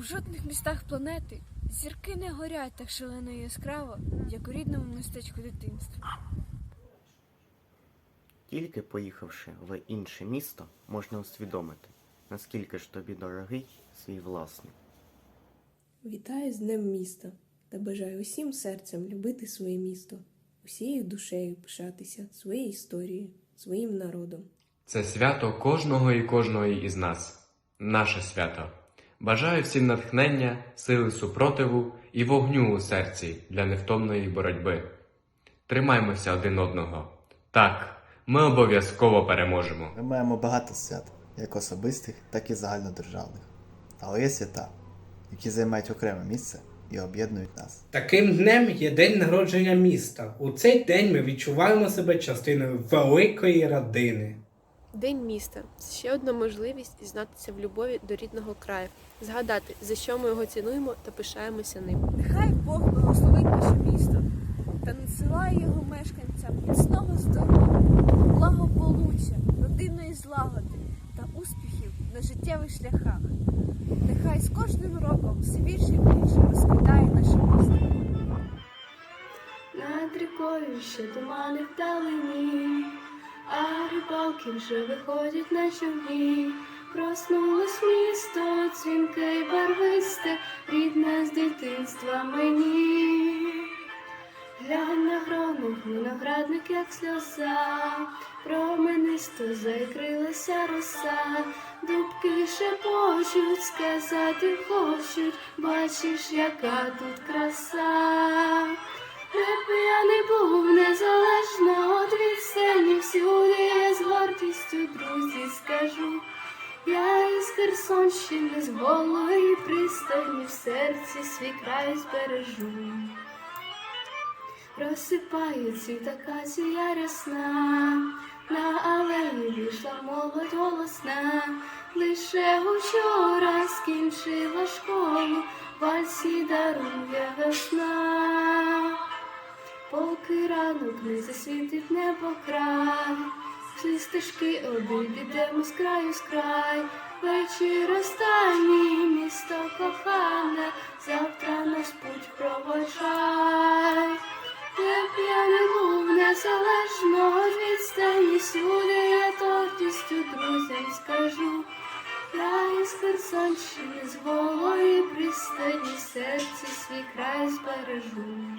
У жодних містах планети зірки не горять так шалено і яскраво, як у рідному містечку дитинства. Тільки поїхавши в інше місто, можна усвідомити, наскільки ж тобі дорогий свій власний. Вітаю з Днем міста та бажаю усім серцем любити своє місто, усією душею пишатися своєю історією, своїм народом. Це свято кожного і кожної із нас, наше свято. Бажаю всім натхнення, сили супротиву і вогню у серці для невтомної боротьби. Тримаймося один одного. Так, ми обов'язково переможемо. Ми маємо багато свят, як особистих, так і загальнодержавних. Але є свята, які займають окреме місце і об'єднують нас. Таким днем є день народження міста. У цей день ми відчуваємо себе частиною великої родини. День міста це ще одна можливість дізнатися в любові до рідного краю, згадати, за що ми його цінуємо та пишаємося ним. Нехай Бог благословить наше місто та надсилає його мешканцям міцного здоров'я, благополуччя, родинної злагоди та успіхів на життєвих шляхах. Нехай з кожним роком все більше і більше розквітає наше місто. Над рікою ще тумани вдалині, а вже виходять на човні. Проснулось місто, дзвінке й барвисте, рідне з дитинства мені. Глянь на гронах виноградник, як сльоза, променисто закрилася роса, дубки шепочуть, сказати хочуть, бачиш, яка тут краса. Гордістю друзі скажу. Я із Херсонщини з голої пристані в серці свій край збережу. Розсипається така ція рясна, на алеї вийшла молодь голосна, лише учора скінчила школу, вальсі дарує весна. Поки ранок не засвітить небо край, всі стежки обійдемо з краю з край, вечір останній місто кохане, завтра нас путь проводжай. Де б я не був незалежно від відстані сюди, я гордістю друзям скажу. Я із Херсонщини з голої пристані в серці свій край збережу.